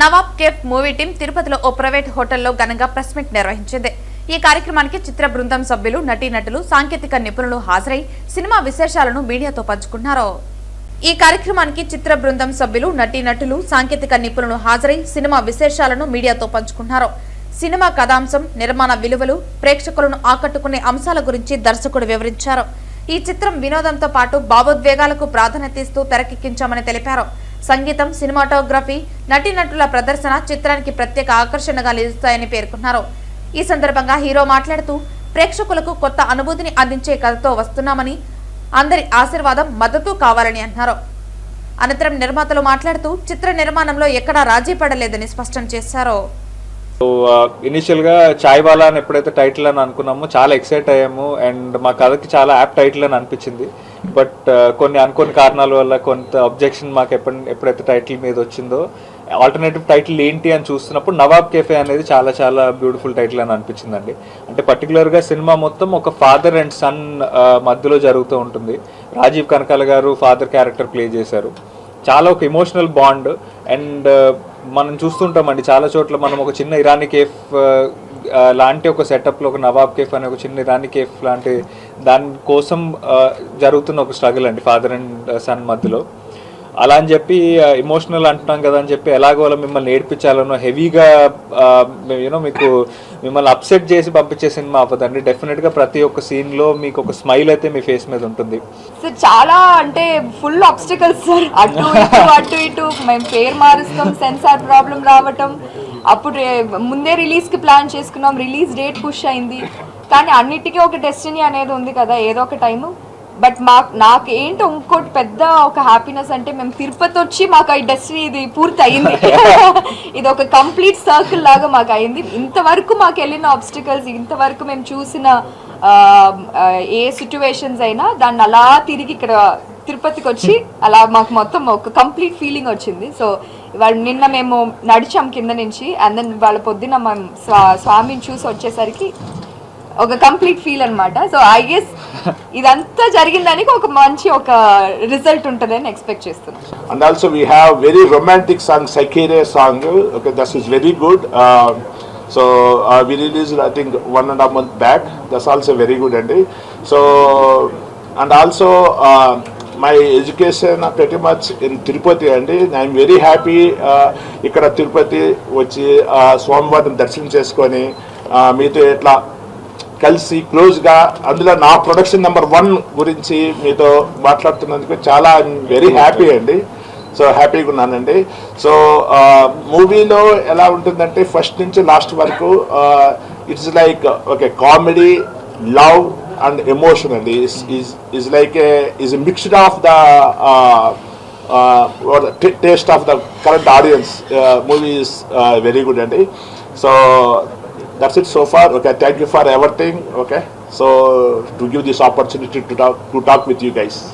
Nawab cafe movie team తిరుపతిలో ఓ private హోటల్లో ఘనంగా ప్రెస్ మీట్ నిర్వహించింది. ఈ కార్యక్రమానికి చిత్ర బృందం సభ్యులు నటీనటులు సాంకేతిక నిపుణులు హాజరై సినిమా విశేషాలను మీడియాతో పంచుకున్నారు. ఈ కార్యక్రమానికి చిత్ర బృందం సభ్యులు నటీనటులు సాంకేతిక నిపుణులు హాజరై సినిమా విశేషాలను మీడియాతో పంచుకున్నారు. సినిమా కథాంశం నిర్మాణ విలువలు ప్రేక్షకులను ఆకట్టుకునే అంశాల గురించి దర్శకుడు వివరించారు. ఈ చిత్రం వినోదంతో పాటు భావోద్వేగాలకు ప్రాధాన్యత ఇస్తూ తెరకెక్కించామని తెలిపారు. సంగీతం సినిమాటోగ్రఫీ నటీనటుల ప్రదర్శన చిత్రానికి ప్రత్యేక ఆకర్షణగా నిలుస్తాయని పేర్కొన్నారు. ఈ సందర్భంగా హీరో మాట్లాడుతూ ప్రేక్షకులకు కొత్త అనుభూతిని అందించే కథతో వస్తున్నామని అందరి ఆశీర్వాదం మద్దతు కావాలని అన్నారు. అనంతరం నిర్మాతలు మాట్లాడుతూ చిత్ర నిర్మాణంలో ఎక్కడా రాజీ పడలేదని స్పష్టం చేశారు. సో ఇనిషియల్గా చాయ్ బాలా అని ఎప్పుడైతే టైటిల్ అని అనుకున్నామో చాలా ఎక్సైట్ అయ్యాము. అండ్ మా కథకి చాలా యాప్ టైటిల్ అని అనిపించింది. బట్ కొన్ని అనుకోని కారణాల వల్ల కొంత అబ్జెక్షన్ మాకు ఎప్పుడు ఎప్పుడైతే టైటిల్ మీద వచ్చిందో ఆల్టర్నేటివ్ టైటిల్ ఏంటి అని చూస్తున్నప్పుడు నవాబ్ కేఫే అనేది చాలా చాలా బ్యూటిఫుల్ టైటిల్ అని అనిపించిందండి. అంటే పర్టికులర్గా సినిమా మొత్తం ఒక ఫాదర్ అండ్ సన్ మధ్యలో జరుగుతూ ఉంటుంది. రాజీవ్ కనకాల గారు ఫాదర్ క్యారెక్టర్ ప్లే చేశారు. చాలా ఒక ఇమోషనల్ బాండ్ అండ్ మనం చూస్తుంటామండి. చాలా చోట్ల మనం ఒక చిన్న ఇరానీ కేఫ్ లాంటి ఒక సెటప్లో ఒక నవాబ్ కేఫ్ అనే ఒక చిన్న రాణి కేఫ్ లాంటి దాని కోసం జరుగుతున్న ఒక స్ట్రగుల్ అండి ఫాదర్ అండ్ సన్ మధ్యలో. అలా అని చెప్పి ఇమోషనల్ అంటున్నాం కదా అని చెప్పి ఎలాగో అలా మిమ్మల్ని ఏడ్పించాలనో హెవీగా యూనో మీకు మిమ్మల్ని అప్సెట్ చేసి పంపించే సినిమా అవ్వదండి. డెఫినెట్గా ప్రతి ఒక్క సీన్లో మీకు ఒక స్మైల్ అయితే మీ ఫేస్ మీద ఉంటుంది. సార్ చాలా అంటే ఫుల్ ఆబ్స్టికల్స్ సార్ అటు ఇటు అటు ఇటు. మేము పేరు మారుస్తాం సెన్సార్ ప్రాబ్లం రావటం. అప్పుడు ముందే రిలీజ్కి ప్లాన్ చేసుకున్నాం. రిలీజ్ డేట్ పుష్ అయింది. కానీ అన్నిటికీ ఒక డెస్టినీ అనేది ఉంది కదా ఏదో ఒక టైము బట్ మా నాకు ఏంటో ఇంకోటి పెద్ద ఒక హ్యాపీనెస్ అంటే మేము తిరుపతి వచ్చి మాకు ఈ డెస్టినీ ఇది పూర్తి అయింది ఇది ఒక కంప్లీట్ సర్కిల్ లాగా మాకు అయింది. ఇంతవరకు మాకు వెళ్ళిన ఆబ్స్టికల్స్ ఇంతవరకు మేము చూసిన ఏ సిచ్యువేషన్స్ అయినా దాన్ని అలా తిరిగి ఇక్కడ తిరుపతికి వచ్చి అలా మాకు మొత్తం ఒక కంప్లీట్ ఫీలింగ్ వచ్చింది. సో ఇవాళ నిన్న మేము నడిచాం కింద నుంచి అండ్ దెన్ వాళ్ళ పొద్దున మేము స్వా స్వామిని చూసి వచ్చేసరికి ఒక కంప్లీట్ ఫీల్ అన్నమాట సో ఐ గెస్ ఇదంతా జరిగిందానికి ఒక మంచి ఒక రిజల్ట్ ఉంటుందని ఎక్స్పెక్ట్ చేస్తున్నాను song, Sakire song. Okay, that is very good. Uh, so uh, we released I think one and a half month back. That's also very good, Andy. So and also uh, my education uh, pretty much in Tirupati, Andy. I'm very happy. Uh, ఇక్కడ తిరుపతి వచ్చి uh, స్వామివారిని దర్శనం చేసుకొని uh, మీతో ఎట్లా కలిసి క్లోజ్గా అందులో నా ప్రొడక్షన్ నెంబర్ వన్ గురించి మీతో మాట్లాడుతున్నందుకు చాలా వెరీ హ్యాపీ అండి. సో హ్యాపీగా ఉన్నానండి. సో మూవీలో ఎలా ఉంటుందంటే ఫస్ట్ నుంచి లాస్ట్ వరకు it's like okay comedy love and. Emotion అండి is like is mixed of the taste of the current audience movie is very good అండి. So that's it so far. Okay thank you for everything. Okay so to give this opportunity to talk to talk with you guys